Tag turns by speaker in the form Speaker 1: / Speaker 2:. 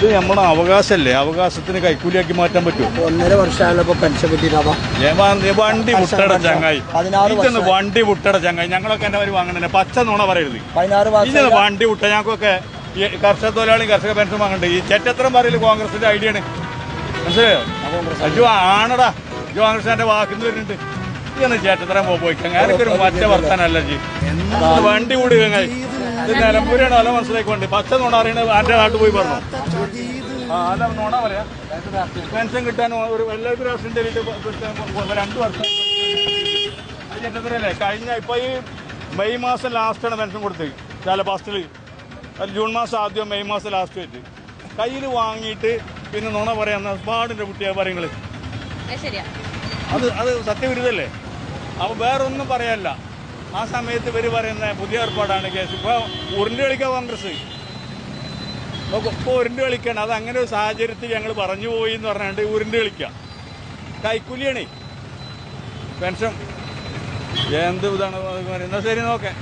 Speaker 1: ഇത് നമ്മുടെ അവകാശമല്ലേ അവകാശത്തിന് കൈക്കൂലിയാക്കി മാറ്റാൻ പറ്റും
Speaker 2: ഒന്നര പെൻഷൻ കിട്ടിയിട്ടാവാ
Speaker 1: വണ്ടി മുട്ടട ചങ്ങായി. ഇതൊന്ന് വണ്ടി മുട്ടട ചങ്ങായി. ഞങ്ങളൊക്കെ എന്റെ പേര് വാങ്ങണേ പച്ച നുണ പറയരുത്.
Speaker 2: പതിനാറ്
Speaker 1: ഇതൊന്ന് വണ്ടി മുട്ട. ഞങ്ങൾക്കൊക്കെ ഈ കർഷക തൊഴിലാളി കർഷക പെൻഷൻ വാങ്ങണ്ടേ? ഈ ചെറ്റത്രം പറയൽ കോൺഗ്രസിന്റെ ഐഡിയ ആണ്. മനസ്സിലായോ? അജു ആണടാ. അജു കോൺഗ്രസിന്റെ വാക്കിന്ന് വരുന്നുണ്ട്. ഇതൊന്ന് ചേട്ടത്തരം പോയി. ഞാനൊക്കെ ഒരു മറ്റേ വർത്താനല്ല ജി. വണ്ടി കൂടി ചങ്ങായി. ഇത് നിലമ്പൂരാണ് അല്ല മനസ്സിലാക്കിക്കൊണ്ട് പച്ച നോണ അറിയണത് ആന്റെ നാട്ടിൽ പോയി പറഞ്ഞു? ആ അല്ല നോണ പറയാം. പെൻഷൻ കിട്ടാൻ ഒരു എല്ലാവർക്കും രാഷ്ട്രീയം തരിയിട്ട് രണ്ടു വർഷം. അത് കഴിഞ്ഞ ഇപ്പൊ ഈ മെയ് മാസം ലാസ്റ്റാണ് പെൻഷൻ കൊടുത്തത്. ചില ഫസ്റ്റിൽ ജൂൺ മാസം ആദ്യം മെയ് മാസം ലാസ്റ്റ് വെച്ച് കയ്യിൽ വാങ്ങിയിട്ട് പിന്നെ നുണ പറയാന്ന പാടിന്റെ കുട്ടിയാ പറയുന്നത്
Speaker 3: അത്
Speaker 1: അത് സത്യവിരുദ്ധല്ലേ? അപ്പൊ വേറൊന്നും പറയാനില്ല. ആ സമയത്ത് ഇവർ പറയുന്ന പുതിയ ഏർപ്പാടാണ് കേസ്. ഇപ്പോൾ ഉരുണ്ട് കളിക്കുക കോൺഗ്രസ്. ഇപ്പോൾ ഉരുണ്ട് കളിക്കണം. അത് അങ്ങനെ ഒരു സാഹചര്യത്തിൽ ഞങ്ങൾ പറഞ്ഞു പോയി എന്ന് പറഞ്ഞാണ്ട് ഉരുണ്ട് കളിക്കുക കൈക്കൂലിയാണേ. പെൻഷൻ. എന്ത് ഇതാണ് പറയുന്നത്? ശരി നോക്കേ.